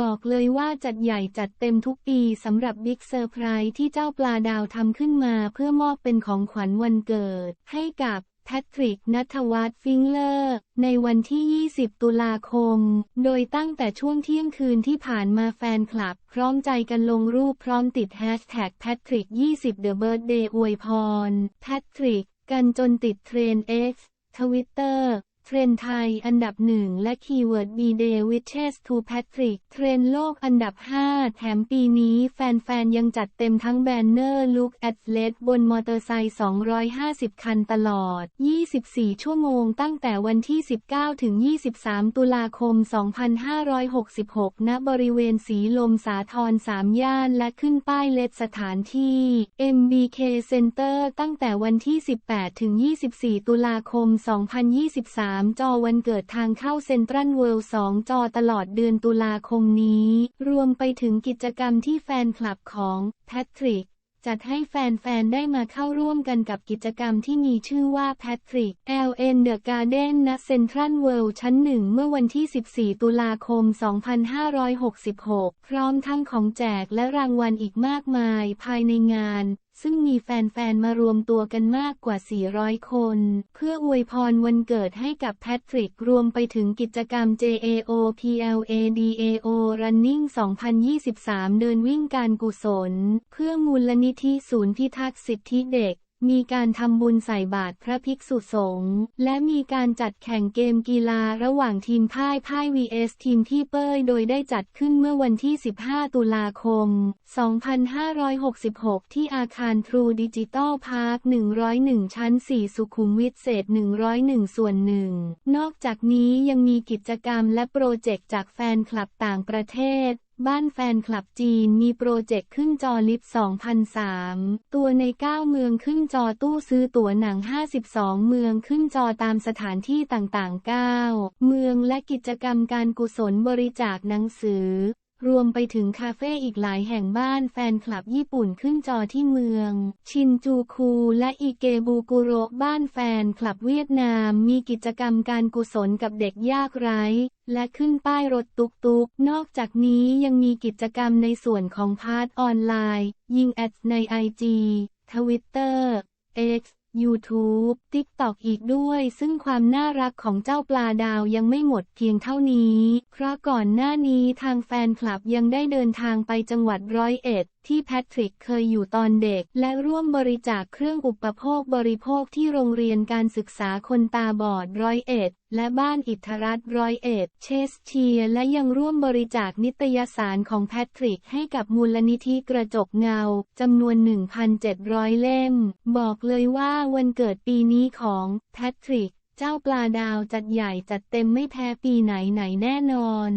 บอกเลยว่าจัดใหญ่จัดเต็มทุกปีสำหรับบิ๊กเซอร์ไพรส์ที่เจ้าปลาดาวทำขึ้นมาเพื่อมอบเป็นของขวัญวันเกิด ให้กับแพทริกนัทวัฒน์ฟิงเลอร์ ในวันที่ 20 ตุลาคม โดยตั้งแต่ช่วงเที่ยงคืนที่ผ่านมาแฟนคลับ พร้อมใจกันลงรูปพร้อมติดแฮชแท็กแพทริก20 The Birthday อวยพร แพทริก กันจนติดเทรน X ทวิตเตอร์ เทรนไทยอันดับหนึ่งและคีย์เวิร์ด B Day Wishes to Patrick เทรนโลกอันดับ 5 แถมปีนี้แฟนๆ ยังจัดเต็มทั้งแบนเนอร์ลุคแอดเลสบนมอเตอร์ไซค์ 250 คันตลอด 24 ชั่วโมงตั้งแต่วันที่ 19 ถึง 23 ตุลาคม 2566 ณ บริเวณสีลมสาทร3ย่านและขึ้นป้ายเลดสถานที่ MBK Center ตั้งแต่วันที่ 18 ถึง 24 ตุลาคม 2023 3 จอวันเกิดทางเข้าเซ็นทรัลเวิลด์2จอตลอดเดือนตุลาคมนี้ รวมไปถึงกิจกรรมที่แฟนคลับของแพทริกจัดให้แฟน ๆ ได้มาเข้าร่วมกันกับกิจกรรมที่มีชื่อว่าแพทริก LN The Garden ณเซ็นทรัลเวิลด์ชั้นหนึ่งเมื่อวันที่ 14 ตุลาคม 2566 พร้อมทั้งของแจกและรางวัลอีกมากมายภายในงาน ซึ่งมีแฟน ๆ มารวมตัวกันมากกว่า 400 คน เพื่ออวยพรวันเกิดให้กับแพทริก รวมไปถึงกิจกรรม JAO PLADAO Running 2023 เดินวิ่งการกุศล เพื่อมูลนิธิศูนย์พิทักษ์สิทธิเด็ก มีการทำบุญใส่บาตรพระภิกษุสงฆ์ และมีการจัดแข่งเกมกีฬาระหว่างทีมพ่ายพ่าย vs ทีมที่เป้ย โดยได้จัดขึ้นเมื่อวันที่ 15 ตุลาคม 2566 ที่อาคารทรูดิจิตอลพาร์ค 101 ชั้น 4 สุขุมวิทเศษ 101 ส่วนหนึ่ง นอกจากนี้ยังมีกิจกรรมและโปรเจกต์จากแฟนคลับต่างประเทศ บ้านแฟนคลับจีนมีโปรเจกต์ขึ้นจอลิฟต์2003 ตัวใน 9 เมืองขึ้นจอตู้ซื้อตั๋วหนัง 52 เมืองขึ้นจอตามสถานที่ต่างๆ 9 เมืองและกิจกรรมการกุศลบริจาคหนังสือ รวมไปถึงคาเฟ่อีกหลายแห่งบ้านแฟนคลับญี่ปุ่นขึ้นจอที่เมือง ชินจูคูและอิเกบูกุโรบ้านแฟนคลับเวียดนามมีกิจกรรมการกุศลกับเด็กยากไร้ และขึ้นป้ายรถตุกตุกนอกจากนี้ยังมีกิจกรรมในส่วนของพาร์ทออนไลน์ ยิงแอดในไอจีทวิตเตอร์ X YouTube TikTok อีกด้วย ซึ่งความน่ารักของเจ้าปลาดาวยังไม่หมดเพียงเท่านี้ เพราะก่อนหน้านี้ทางแฟนคลับยังได้เดินทางไปจังหวัดร้อยเอ็ด ที่แพทริกเคยอยู่ตอนเด็ก และร่วมบริจาคเครื่องอุปโภคบริโภคที่โรงเรียนการศึกษาคนตาบอดร้อยเอ็ด และบ้านอิทธรัตร้อยเอ็ด เชสเชีย และยังร่วมบริจาคนิตยสารของแพทริกให้กับมูลนิธิกระจกเงาจำนวน 1,700 เล่ม บอกเลยว่าวันเกิดปีนี้ของแพทริก เจ้าปลาดาวจัดใหญ่จัดเต็มไม่แพ้ปีไหนไหนแน่นอน